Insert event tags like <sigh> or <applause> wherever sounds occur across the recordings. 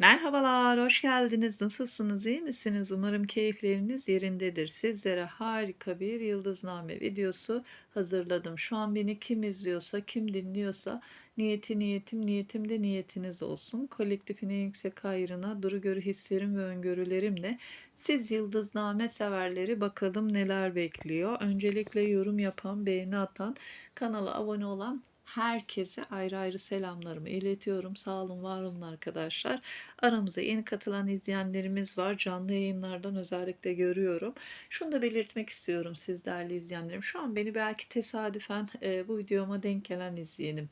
Merhabalar, hoş geldiniz. Nasılsınız, iyi misiniz? Umarım keyifleriniz yerindedir. Sizlere harika bir yıldızname videosu hazırladım. Şu an beni kim izliyorsa, kim dinliyorsa niyeti niyetim, niyetim de niyetiniz olsun. Kolektifin en yüksek hayrına duru görü hislerim ve öngörülerimle siz yıldızname severleri bakalım neler bekliyor. Öncelikle yorum yapan, beğeni atan, kanala abone olan herkese ayrı ayrı selamlarımı iletiyorum. Sağ olun, var olun arkadaşlar. Aramıza yeni katılan izleyenlerimiz var. Canlı yayınlardan özellikle görüyorum. Şunu da belirtmek istiyorum siz değerli izleyenlerim. Şu an beni belki tesadüfen e, bu videoma denk gelen izleyenim.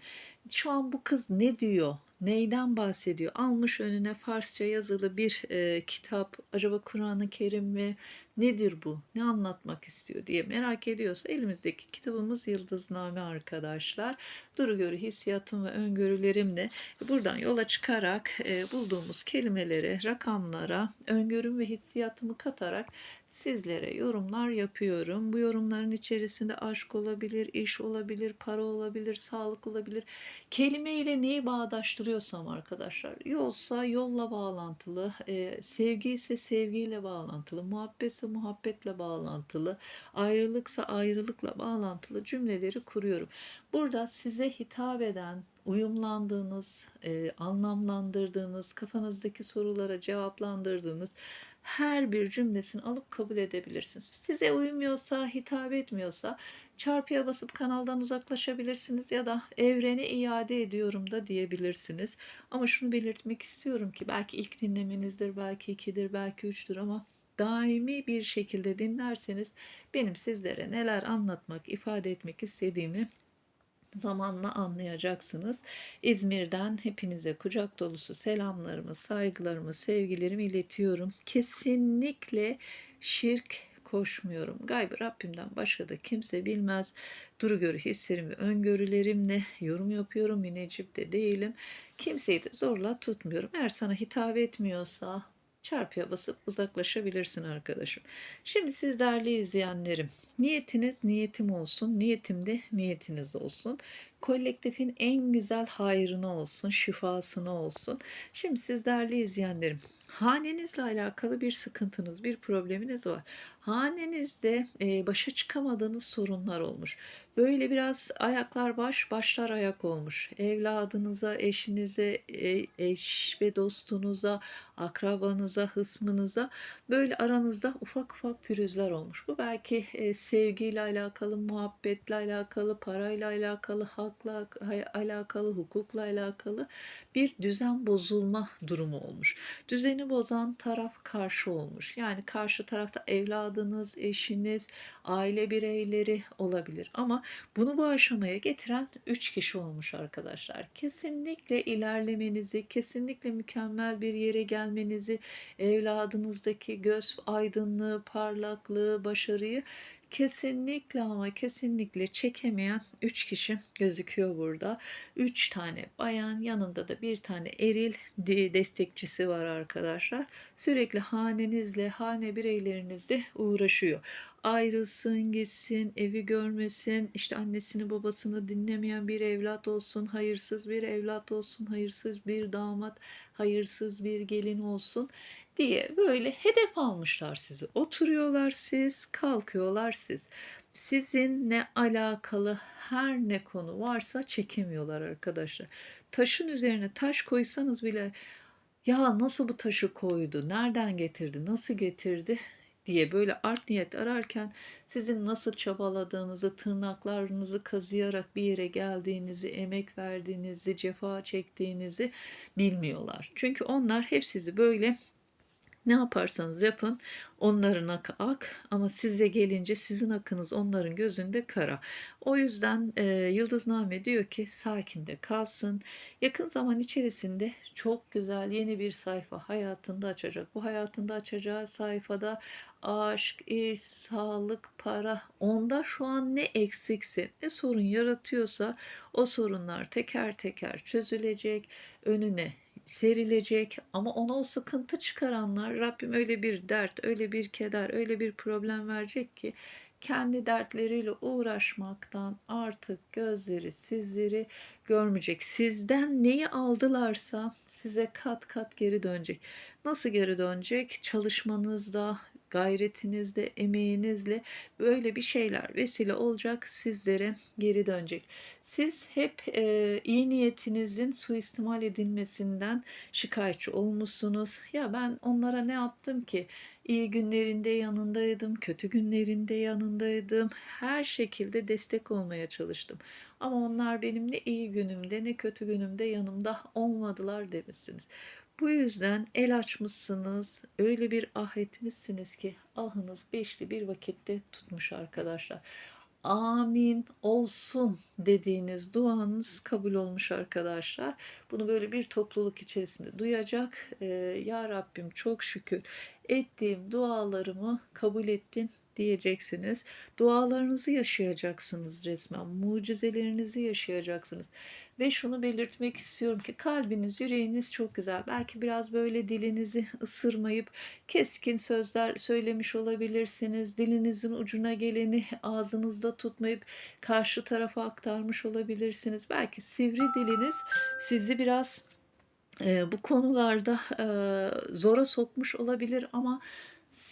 Şu an bu kız ne diyor? Neyden bahsediyor? Almış önüne Farsça yazılı bir e, kitap. Acaba Kur'an-ı Kerim mi? Nedir bu? Ne anlatmak istiyor diye merak ediyorsa elimizdeki kitabımız Yıldızname arkadaşlar. Duru görü hissiyatım ve öngörülerimle buradan yola çıkarak e, bulduğumuz kelimelere, rakamlara, öngörüm ve hissiyatımı katarak sizlere yorumlar yapıyorum. Bu yorumların içerisinde aşk olabilir, iş olabilir, para olabilir, sağlık olabilir. Kelime ile neyi bağdaştırıyorsam arkadaşlar. Yolsa yolla bağlantılı, e, sevgi ise sevgiyle bağlantılı, muhabbetse muhabbetle bağlantılı, ayrılıksa ayrılıkla bağlantılı cümleleri kuruyorum. Burada size hitap eden, uyumlandığınız, e, anlamlandırdığınız, kafanızdaki sorulara cevaplandırdığınız her bir cümlesini alıp kabul edebilirsiniz. Size uymuyorsa, hitap etmiyorsa çarpıya basıp kanaldan uzaklaşabilirsiniz ya da evrene iade ediyorum da diyebilirsiniz. Ama şunu belirtmek istiyorum ki belki ilk dinlemenizdir, belki ikidir, belki üçtür ama daimi bir şekilde dinlerseniz benim sizlere neler anlatmak, ifade etmek istediğimi zamanla anlayacaksınız. İzmir'den hepinize kucak dolusu selamlarımı, saygılarımı, sevgilerimi iletiyorum. Kesinlikle şirk koşmuyorum. Gaybı Rabbimden başka da kimse bilmez. Duru görü hislerimi, öngörülerimle yorum yapıyorum. Müneccip de değilim. Kimseyi de zorla tutmuyorum. Eğer sana hitap etmiyorsa çarpıya basıp uzaklaşabilirsin arkadaşım. Şimdi siz değerli izleyenlerim, niyetiniz niyetim olsun, niyetim de niyetiniz olsun. Kolektifin en güzel hayrına olsun, şifasına olsun. Şimdi siz değerli izleyenlerim, hanenizle alakalı bir sıkıntınız, bir probleminiz var. Hanenizde e, başa çıkamadığınız sorunlar olmuş. Böyle biraz ayaklar baş, başlar ayak olmuş. Evladınıza, eşinize, e, eş ve dostunuza, akrabanıza, hısmınıza böyle aranızda ufak ufak pürüzler olmuş. Bu belki e, sevgiyle alakalı, muhabbetle alakalı, parayla alakalı, halkla alakalı, hukukla alakalı bir düzen bozulma durumu olmuş. Düzeni bozan taraf karşı olmuş. Yani karşı tarafta evladınız, eşiniz, aile bireyleri olabilir. Ama bunu bu aşamaya getiren üç kişi olmuş arkadaşlar. Kesinlikle ilerlemenizi, kesinlikle mükemmel bir yere gelmenizi, evladınızdaki göz aydınlığı, parlaklığı, başarıyı kesinlikle ama kesinlikle çekemeyen 3 kişi gözüküyor burada. 3 tane bayan yanında da bir tane eril destekçisi var arkadaşlar. Sürekli hanenizle, hane bireylerinizle uğraşıyor. Ayrılsın, gitsin, evi görmesin, işte annesini babasını dinlemeyen bir evlat olsun, hayırsız bir evlat olsun, hayırsız bir damat, hayırsız bir gelin olsun diye böyle hedef almışlar sizi. Oturuyorlar siz, kalkıyorlar siz. Sizinle alakalı her ne konu varsa çekemiyorlar arkadaşlar. Taşın üzerine taş koysanız bile ya nasıl bu taşı koydu, nereden getirdi, nasıl getirdi diye böyle art niyet ararken sizin nasıl çabaladığınızı, tırnaklarınızı kazıyarak bir yere geldiğinizi, emek verdiğinizi, cefa çektiğinizi bilmiyorlar. Çünkü onlar hep sizi böyle ne yaparsanız yapın onların akı ak ama size gelince sizin akınız onların gözünde kara. O yüzden e, Yıldızname diyor ki sakin de kalsın. Yakın zaman içerisinde çok güzel yeni bir sayfa hayatında açacak. Bu hayatında açacağı sayfada aşk, iş, sağlık, para onda şu an ne eksikse, ne sorun yaratıyorsa o sorunlar teker teker çözülecek. Önüne serilecek ama ona o sıkıntı çıkaranlar Rabbim öyle bir dert, öyle bir keder, öyle bir problem verecek ki kendi dertleriyle uğraşmaktan artık gözleri sizleri görmeyecek. Sizden neyi aldılarsa size kat kat geri dönecek. Nasıl geri dönecek? Çalışmanızda, gayretinizde, emeğinizle böyle bir şeyler vesile olacak sizlere geri dönecek. Siz hep e, iyi niyetinizin suistimal edilmesinden şikayetçi olmuşsunuz. Ya ben onlara ne yaptım ki? İyi günlerinde yanındaydım, kötü günlerinde yanındaydım. Her şekilde destek olmaya çalıştım. Ama onlar benim ne iyi günümde ne kötü günümde yanımda olmadılar demişsiniz. Bu yüzden el açmışsınız, öyle bir ah etmişsiniz ki ahınız beşli bir vakitte tutmuş arkadaşlar. Amin olsun dediğiniz duanız kabul olmuş arkadaşlar. Bunu böyle bir topluluk içerisinde duyacak. Ee, ya Rabbim çok şükür ettiğim dualarımı kabul ettin diyeceksiniz. Dualarınızı yaşayacaksınız resmen. Mucizelerinizi yaşayacaksınız. Ve şunu belirtmek istiyorum ki kalbiniz, yüreğiniz çok güzel. Belki biraz böyle dilinizi <laughs> ısırmayıp keskin sözler söylemiş olabilirsiniz. Dilinizin ucuna geleni <laughs> ağzınızda tutmayıp karşı tarafa aktarmış olabilirsiniz. Belki sivri diliniz sizi biraz e, bu konularda e, zora sokmuş olabilir ama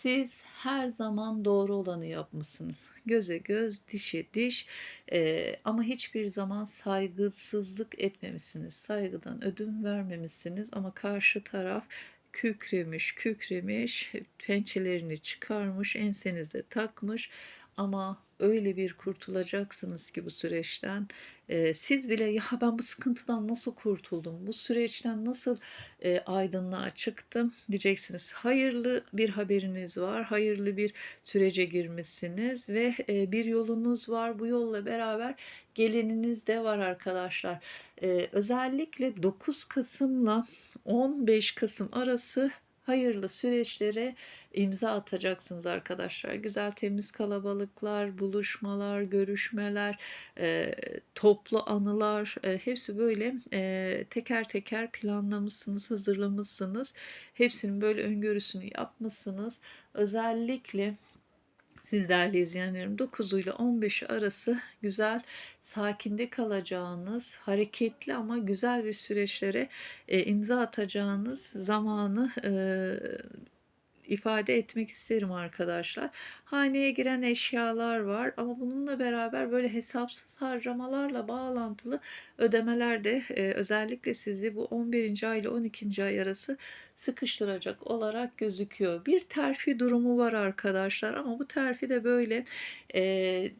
siz her zaman doğru olanı yapmışsınız. Göze göz, dişe diş e, ama hiçbir zaman saygısızlık etmemişsiniz. Saygıdan ödün vermemişsiniz ama karşı taraf kükremiş, kükremiş, pençelerini çıkarmış, ensenize takmış ama öyle bir kurtulacaksınız ki bu süreçten. Ee, siz bile ya ben bu sıkıntıdan nasıl kurtuldum, bu süreçten nasıl e, aydınlığa çıktım diyeceksiniz. Hayırlı bir haberiniz var, hayırlı bir sürece girmişsiniz ve e, bir yolunuz var. Bu yolla beraber gelininiz de var arkadaşlar. Ee, özellikle 9 Kasım'la 15 Kasım arası hayırlı süreçlere imza atacaksınız arkadaşlar. Güzel temiz kalabalıklar, buluşmalar, görüşmeler, e, toplu anılar e, hepsi böyle e, teker teker planlamışsınız, hazırlamışsınız. Hepsinin böyle öngörüsünü yapmışsınız. Özellikle siz değerli izleyenlerim 9 ile 15 arası güzel sakinde kalacağınız hareketli ama güzel bir süreçlere e, imza atacağınız zamanı e, ifade etmek isterim arkadaşlar. Haneye giren eşyalar var ama bununla beraber böyle hesapsız harcamalarla bağlantılı ödemeler de e, özellikle sizi bu 11. ay ile 12. ay arası sıkıştıracak olarak gözüküyor. Bir terfi durumu var arkadaşlar ama bu terfi de böyle e,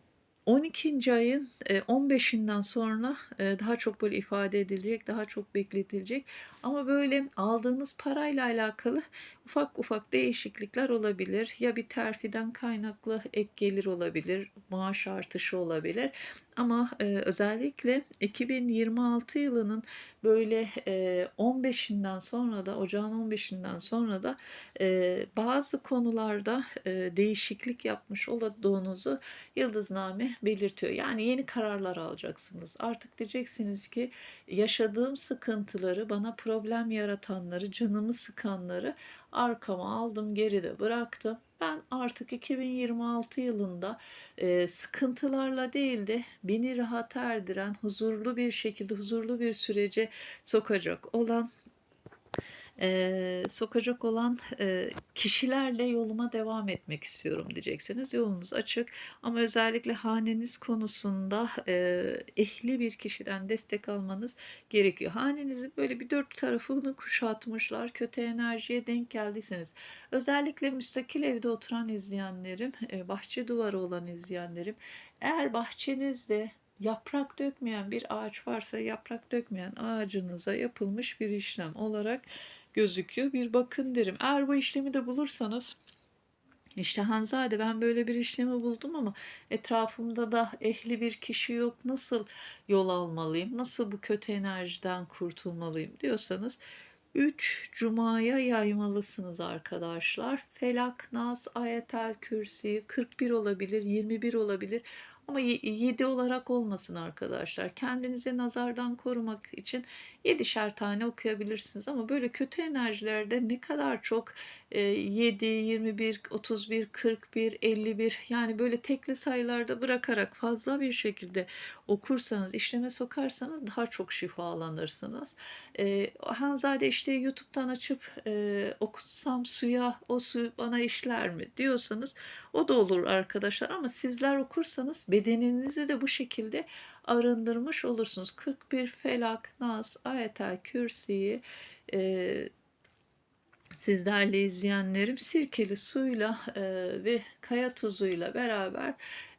12. ayın 15'inden e, sonra e, daha çok böyle ifade edilecek, daha çok bekletilecek. Ama böyle aldığınız parayla alakalı ufak ufak değişiklikler olabilir. Ya bir terfiden kaynaklı ek gelir olabilir, maaş artışı olabilir. Ama e, özellikle 2026 yılının böyle e, 15'inden sonra da ocağın 15'inden sonra da e, bazı konularda e, değişiklik yapmış olduğunuzu yıldızname belirtiyor. Yani yeni kararlar alacaksınız. Artık diyeceksiniz ki yaşadığım sıkıntıları, bana problem yaratanları, canımı sıkanları arkama aldım, geride bıraktım. Ben artık 2026 yılında e, sıkıntılarla değil de beni rahat erdiren, huzurlu bir şekilde, huzurlu bir sürece sokacak olan e, sokacak olan e, kişilerle yoluma devam etmek istiyorum diyeceksiniz. Yolunuz açık ama özellikle haneniz konusunda e, ehli bir kişiden destek almanız gerekiyor. Hanenizin böyle bir dört tarafını kuşatmışlar. Kötü enerjiye denk geldiyseniz özellikle müstakil evde oturan izleyenlerim, e, bahçe duvarı olan izleyenlerim eğer bahçenizde yaprak dökmeyen bir ağaç varsa yaprak dökmeyen ağacınıza yapılmış bir işlem olarak gözüküyor. Bir bakın derim. Eğer bu işlemi de bulursanız işte Hanzade ben böyle bir işlemi buldum ama etrafımda da ehli bir kişi yok. Nasıl yol almalıyım? Nasıl bu kötü enerjiden kurtulmalıyım diyorsanız 3 cumaya yaymalısınız arkadaşlar. Felak, Nas, Ayetel Kürsi 41 olabilir, 21 olabilir. Ama 7 olarak olmasın arkadaşlar. Kendinize nazardan korumak için 7'şer tane okuyabilirsiniz ama böyle kötü enerjilerde ne kadar çok e, 7, 21, 31, 41, 51 yani böyle tekli sayılarda bırakarak fazla bir şekilde okursanız, işleme sokarsanız daha çok şifalanırsınız. E, Hanzade işte YouTube'dan açıp e, okutsam suya o su bana işler mi diyorsanız o da olur arkadaşlar ama sizler okursanız bedeninizi de bu şekilde arındırmış olursunuz. 41 Felak, Nas, Ayetel Kürsi'yi e, sizlerle izleyenlerim sirkeli suyla e, ve kaya tuzuyla beraber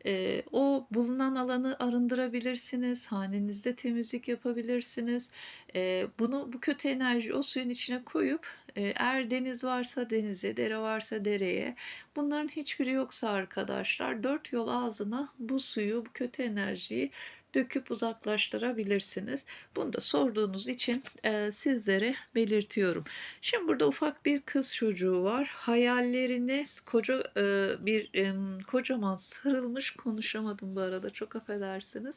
e, o bulunan alanı arındırabilirsiniz. Hanenizde temizlik yapabilirsiniz. E, bunu bu kötü enerji o suyun içine koyup e, eğer deniz varsa denize, dere varsa dereye. Bunların hiçbiri yoksa arkadaşlar dört yol ağzına bu suyu, bu kötü enerjiyi döküp uzaklaştırabilirsiniz. Bunu da sorduğunuz için e, sizlere belirtiyorum. Şimdi burada ufak bir kız çocuğu var. Hayallerine koca e, bir e, kocaman sarılmış konuşamadım bu arada çok affedersiniz.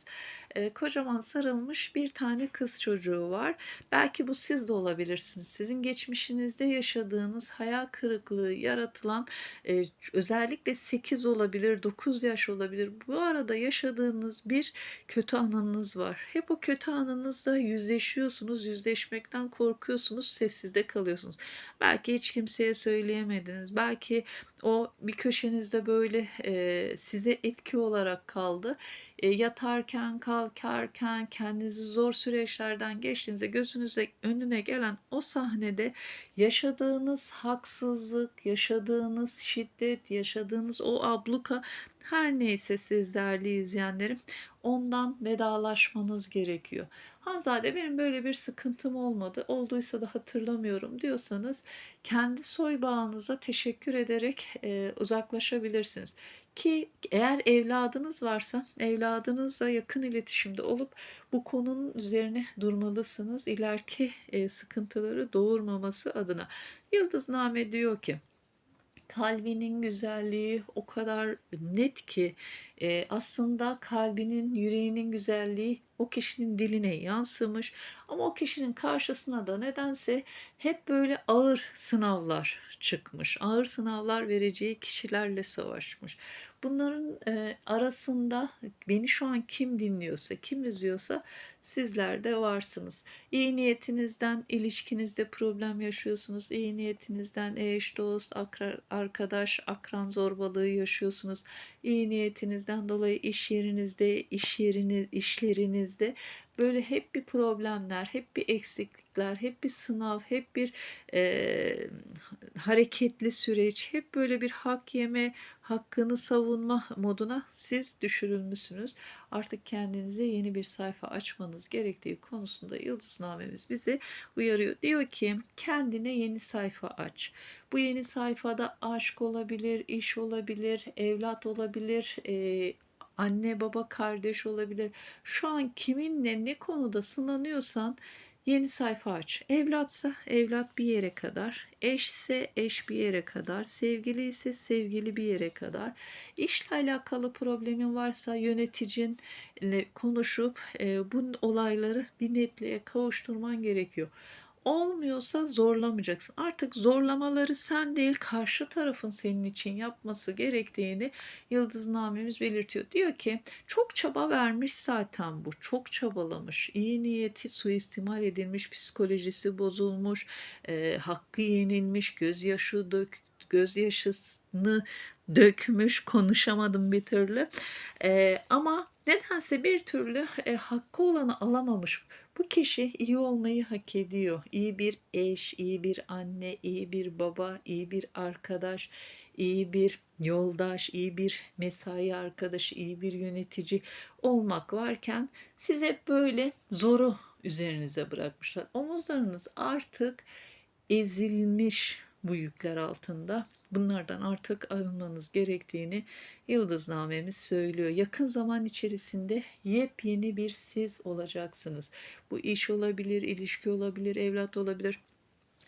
E, kocaman sarılmış bir tane kız çocuğu var. Belki bu siz de olabilirsiniz. Sizin geçmişinizde yaşadığınız hayal kırıklığı yaratılan e, özellikle 8 olabilir, 9 yaş olabilir. Bu arada yaşadığınız bir kötü anınız var. Hep o kötü anınızla yüzleşiyorsunuz, yüzleşmekten korkuyorsunuz, sessizde kalıyorsunuz. Belki hiç kimseye söyleyemediniz. Belki o bir köşenizde böyle e, size etki olarak kaldı. E, yatarken, kalkarken, kendinizi zor süreçlerden geçtiğinizde gözünüze önüne gelen o sahnede yaşadığınız haksızlık, yaşadığınız şiddet, yaşadığınız o abluka her neyse siz değerli izleyenlerim ondan vedalaşmanız gerekiyor. Hanzade benim böyle bir sıkıntım olmadı. Olduysa da hatırlamıyorum diyorsanız kendi soy bağınıza teşekkür ederek e, uzaklaşabilirsiniz. Ki eğer evladınız varsa evladınızla yakın iletişimde olup bu konunun üzerine durmalısınız. İleriki e, sıkıntıları doğurmaması adına. Yıldızname diyor ki kalbinin güzelliği o kadar net ki e, aslında kalbinin, yüreğinin güzelliği o kişinin diline yansımış ama o kişinin karşısına da nedense hep böyle ağır sınavlar çıkmış. Ağır sınavlar vereceği kişilerle savaşmış. Bunların e, arasında beni şu an kim dinliyorsa, kim izliyorsa sizler de varsınız. İyi niyetinizden ilişkinizde problem yaşıyorsunuz. İyi niyetinizden eş, dost, akra, arkadaş, akran zorbalığı yaşıyorsunuz. İyi niyetinizden dolayı iş yerinizde, iş yeriniz, işlerinizde böyle hep bir problemler, hep bir eksiklikler, hep bir sınav, hep bir e, hareketli süreç, hep böyle bir hak yeme, hakkını savunma moduna siz düşürülmüşsünüz. Artık kendinize yeni bir sayfa açmanız gerektiği konusunda yıldıznamemiz bizi uyarıyor. Diyor ki kendine yeni sayfa aç. Bu yeni sayfada aşk olabilir, iş olabilir, evlat olabilir, e, anne baba kardeş olabilir. Şu an kiminle ne konuda sınanıyorsan yeni sayfa aç. Evlatsa evlat bir yere kadar, eşse eş bir yere kadar, sevgili ise sevgili bir yere kadar. İşle alakalı problemin varsa yöneticinle konuşup e, bu olayları bir netliğe kavuşturman gerekiyor. Olmuyorsa zorlamayacaksın. Artık zorlamaları sen değil karşı tarafın senin için yapması gerektiğini yıldıznamemiz belirtiyor. Diyor ki çok çaba vermiş zaten bu. Çok çabalamış. İyi niyeti suistimal edilmiş, psikolojisi bozulmuş, e, hakkı yenilmiş, gözyaşı dök, gözyaşını dökmüş konuşamadım bir türlü e, ama nedense bir türlü e, hakkı olanı alamamış bu kişi iyi olmayı hak ediyor. İyi bir eş, iyi bir anne, iyi bir baba, iyi bir arkadaş, iyi bir yoldaş, iyi bir mesai arkadaşı, iyi bir yönetici olmak varken size böyle zoru üzerinize bırakmışlar. Omuzlarınız artık ezilmiş bu yükler altında. Bunlardan artık arınmanız gerektiğini yıldıznamemiz söylüyor. Yakın zaman içerisinde yepyeni bir siz olacaksınız. Bu iş olabilir, ilişki olabilir, evlat olabilir.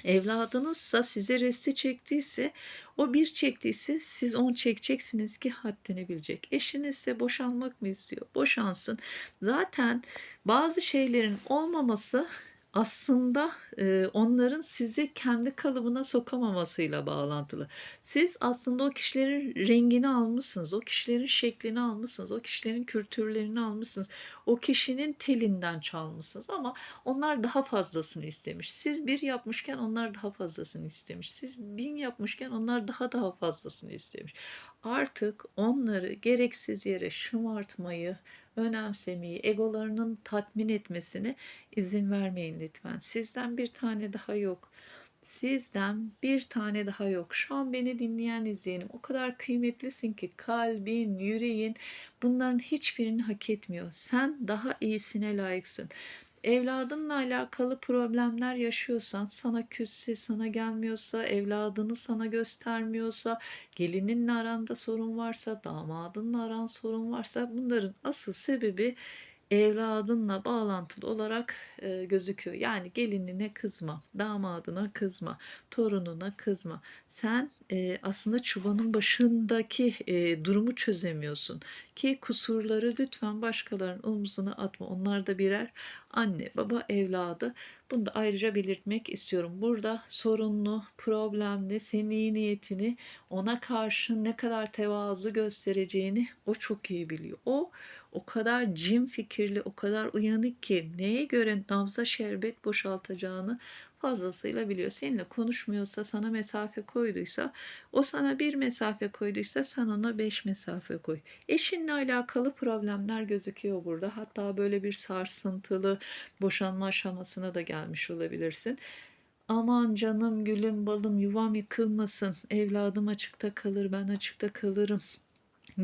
Evladınızsa size resti çektiyse, o bir çektiyse siz on çekeceksiniz ki haddini bilecek. Eşinizse boşanmak mı istiyor? Boşansın. Zaten bazı şeylerin olmaması aslında, eee, onların sizi kendi kalıbına sokamamasıyla bağlantılı. Siz aslında o kişilerin rengini almışsınız, o kişilerin şeklini almışsınız, o kişilerin kültürlerini almışsınız, o kişinin telinden çalmışsınız ama onlar daha fazlasını istemiş. Siz 1 yapmışken onlar daha fazlasını istemiş. Siz 1000 yapmışken onlar daha daha fazlasını istemiş. Artık onları gereksiz yere şımartmayı, önemsemeyi, egolarının tatmin etmesine izin vermeyin lütfen. Sizden bir tane daha yok. Sizden bir tane daha yok. Şu an beni dinleyen, izleyenim o kadar kıymetlisin ki kalbin, yüreğin bunların hiçbirini hak etmiyor. Sen daha iyisine layıksın. Evladınla alakalı problemler yaşıyorsan, sana küsse, sana gelmiyorsa, evladını sana göstermiyorsa, gelininle aranda sorun varsa, damadınla aran sorun varsa bunların asıl sebebi evladınla bağlantılı olarak e, gözüküyor. Yani gelinine kızma, damadına kızma, torununa kızma. Sen e, aslında çubanın başındaki e, durumu çözemiyorsun. Ki kusurları lütfen başkalarının omzuna atma. Onlar da birer anne, baba, evladı. Bunu da ayrıca belirtmek istiyorum. Burada sorunlu, problemli, senin iyi niyetini, ona karşı ne kadar tevazu göstereceğini o çok iyi biliyor. O o kadar cin fikirli, o kadar uyanık ki neye göre nabza şerbet boşaltacağını fazlasıyla biliyor. Seninle konuşmuyorsa, sana mesafe koyduysa, o sana bir mesafe koyduysa sen ona beş mesafe koy. Eşinle alakalı problemler gözüküyor burada. Hatta böyle bir sarsıntılı boşanma aşamasına da gelmiş olabilirsin. Aman canım gülüm balım yuvam yıkılmasın. Evladım açıkta kalır ben açıkta kalırım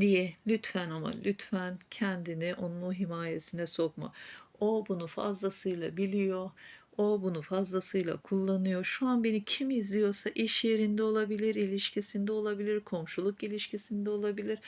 diye lütfen ama lütfen kendini onun o himayesine sokma. O bunu fazlasıyla biliyor. O bunu fazlasıyla kullanıyor. Şu an beni kim izliyorsa iş yerinde olabilir, ilişkisinde olabilir, komşuluk ilişkisinde olabilir.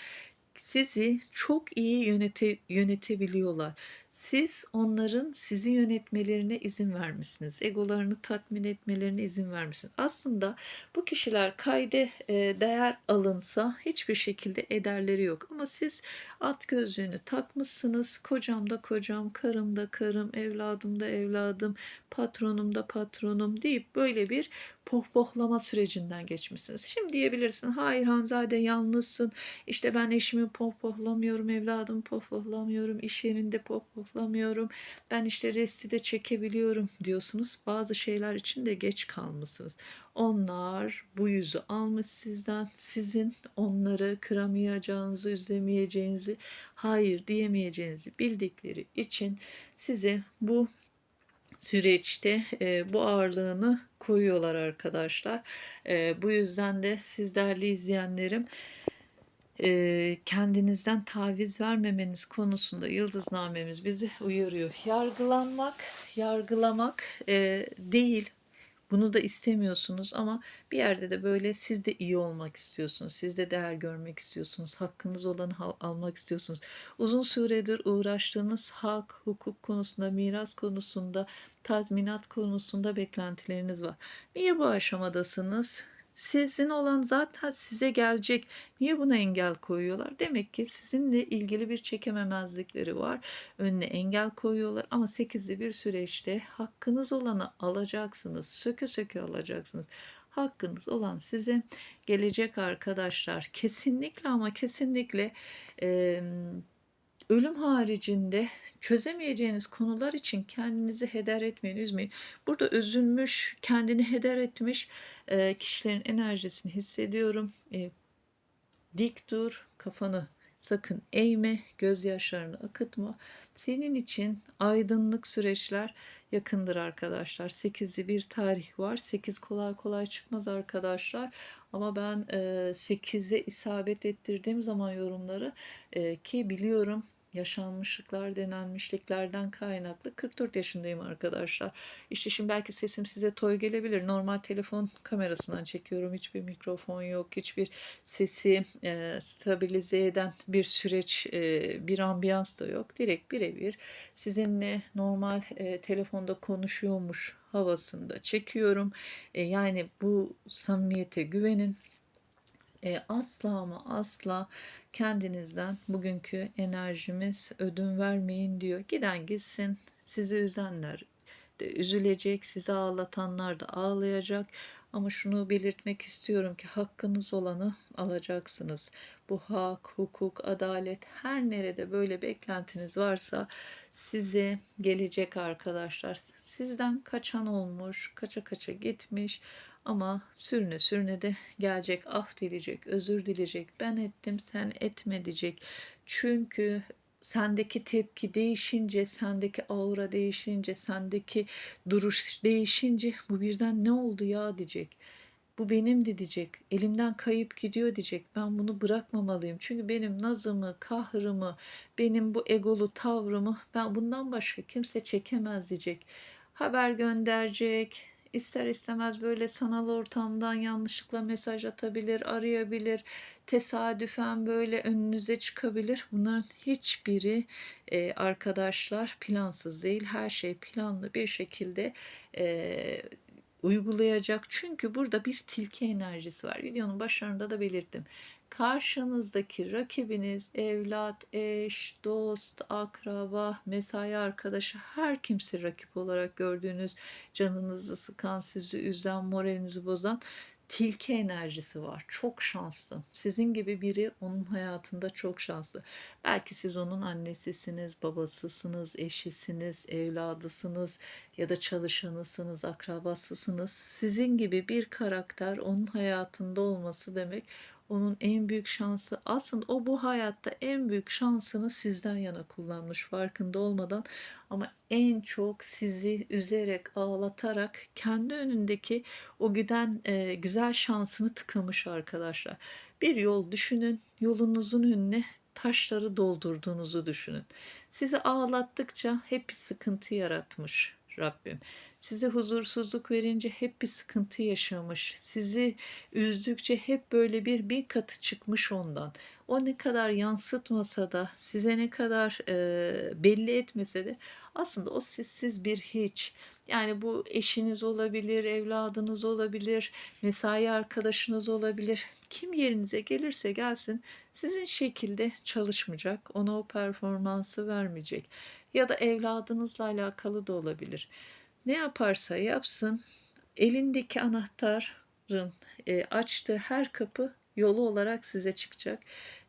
Sizi çok iyi yönete, yönetebiliyorlar. Siz onların sizi yönetmelerine izin vermişsiniz. Egolarını tatmin etmelerine izin vermişsiniz. Aslında bu kişiler kayde e, değer alınsa hiçbir şekilde ederleri yok. Ama siz at gözlüğünü takmışsınız. Kocam da kocam, karım da karım, evladım da evladım, patronum da patronum deyip böyle bir pohpohlama sürecinden geçmişsiniz. Şimdi diyebilirsin hayır Hanzade yalnızsın. İşte ben eşimi pohpohlamıyorum, evladımı pohpohlamıyorum, iş yerinde pohpohlamıyorum. Ben işte resti de çekebiliyorum diyorsunuz. Bazı şeyler için de geç kalmışsınız. Onlar bu yüzü almış sizden. Sizin onları kıramayacağınızı, üzemeyeceğinizi, hayır diyemeyeceğinizi bildikleri için size bu süreçte e, bu ağırlığını koyuyorlar arkadaşlar. E, bu yüzden de siz değerli izleyenlerim e, kendinizden taviz vermemeniz konusunda yıldıznamemiz bizi uyarıyor. Yargılanmak, yargılamak e, değil bunu da istemiyorsunuz ama bir yerde de böyle siz de iyi olmak istiyorsunuz. Siz de değer görmek istiyorsunuz. Hakkınız olanı almak istiyorsunuz. Uzun süredir uğraştığınız hak, hukuk konusunda, miras konusunda, tazminat konusunda beklentileriniz var. Niye bu aşamadasınız? Sizin olan zaten size gelecek. Niye buna engel koyuyorlar? Demek ki sizinle ilgili bir çekememezlikleri var. Önüne engel koyuyorlar ama sekizli bir süreçte hakkınız olanı alacaksınız. Söke söke alacaksınız. Hakkınız olan size gelecek arkadaşlar. Kesinlikle ama kesinlikle e, ölüm haricinde çözemeyeceğiniz konular için kendinizi heder etmeyin, üzmeyin. Burada üzülmüş, kendini heder etmiş e, kişilerin enerjisini hissediyorum. E, dik dur, kafanı sakın eğme, gözyaşlarını akıtma. Senin için aydınlık süreçler yakındır arkadaşlar. 8'li bir tarih var. 8 kolay kolay çıkmaz arkadaşlar. Ama ben e, 8'e isabet ettirdiğim zaman yorumları e, ki biliyorum yaşanmışlıklar, denenmişliklerden kaynaklı 44 yaşındayım arkadaşlar. İşte şimdi belki sesim size toy gelebilir. Normal telefon kamerasından çekiyorum. Hiçbir mikrofon yok. Hiçbir sesi e, stabilize eden bir süreç, e, bir ambiyans da yok. Direkt birebir sizinle normal e, telefonda konuşuyormuş havasında çekiyorum. E, yani bu samimiyete güvenin. E, asla ama asla kendinizden bugünkü enerjimiz ödün vermeyin diyor. Giden gitsin sizi üzenler de üzülecek, sizi ağlatanlar da ağlayacak. Ama şunu belirtmek istiyorum ki hakkınız olanı alacaksınız. Bu hak, hukuk, adalet her nerede böyle beklentiniz varsa size gelecek arkadaşlar. Sizden kaçan olmuş, kaça kaça gitmiş ama sürüne sürüne de gelecek, af dileyecek, özür dileyecek. Ben ettim, sen etme diyecek. Çünkü sendeki tepki değişince, sendeki aura değişince, sendeki duruş değişince bu birden ne oldu ya diyecek. Bu benimdi diyecek. Elimden kayıp gidiyor diyecek. Ben bunu bırakmamalıyım. Çünkü benim nazımı, kahrımı, benim bu egolu tavrımı ben bundan başka kimse çekemez diyecek. Haber gönderecek. İster istemez böyle sanal ortamdan yanlışlıkla mesaj atabilir, arayabilir. Tesadüfen böyle önünüze çıkabilir. Bunların hiçbiri e, arkadaşlar plansız değil. Her şey planlı bir şekilde e, uygulayacak. Çünkü burada bir tilki enerjisi var. Videonun başlarında da belirttim. Karşınızdaki rakibiniz evlat, eş, dost, akraba, mesai arkadaşı her kimse rakip olarak gördüğünüz canınızı sıkan, sizi üzen, moralinizi bozan tilki enerjisi var. Çok şanslı. Sizin gibi biri onun hayatında çok şanslı. Belki siz onun annesisiniz, babasısınız, eşisiniz, evladısınız ya da çalışanısınız, akrabasısınız. Sizin gibi bir karakter onun hayatında olması demek onun en büyük şansı aslında o bu hayatta en büyük şansını sizden yana kullanmış farkında olmadan ama en çok sizi üzerek ağlatarak kendi önündeki o güden e, güzel şansını tıkamış arkadaşlar. Bir yol düşünün yolunuzun önüne taşları doldurduğunuzu düşünün. Sizi ağlattıkça hep bir sıkıntı yaratmış Rabbim. Size huzursuzluk verince hep bir sıkıntı yaşamış. Sizi üzdükçe hep böyle bir bir katı çıkmış ondan. O ne kadar yansıtmasa da size ne kadar e, belli etmese de aslında o sizsiz bir hiç. Yani bu eşiniz olabilir, evladınız olabilir, mesai arkadaşınız olabilir. Kim yerinize gelirse gelsin sizin şekilde çalışmayacak. Ona o performansı vermeyecek. Ya da evladınızla alakalı da olabilir ne yaparsa yapsın elindeki anahtarın e, açtığı her kapı yolu olarak size çıkacak.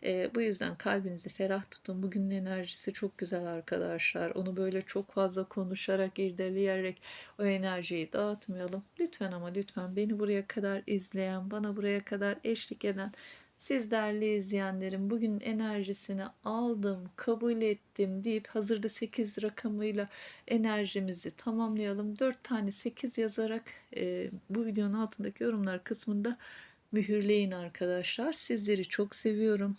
E, bu yüzden kalbinizi ferah tutun. Bugünün enerjisi çok güzel arkadaşlar. Onu böyle çok fazla konuşarak, irdeleyerek o enerjiyi dağıtmayalım. Lütfen ama lütfen beni buraya kadar izleyen, bana buraya kadar eşlik eden siz değerli izleyenlerim bugün enerjisini aldım, kabul ettim deyip hazırda 8 rakamıyla enerjimizi tamamlayalım. 4 tane 8 yazarak e, bu videonun altındaki yorumlar kısmında mühürleyin arkadaşlar. Sizleri çok seviyorum.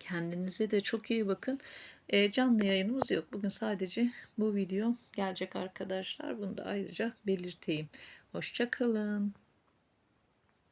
Kendinize de çok iyi bakın. E, canlı yayınımız yok. Bugün sadece bu video gelecek arkadaşlar. Bunu da ayrıca belirteyim. Hoşçakalın.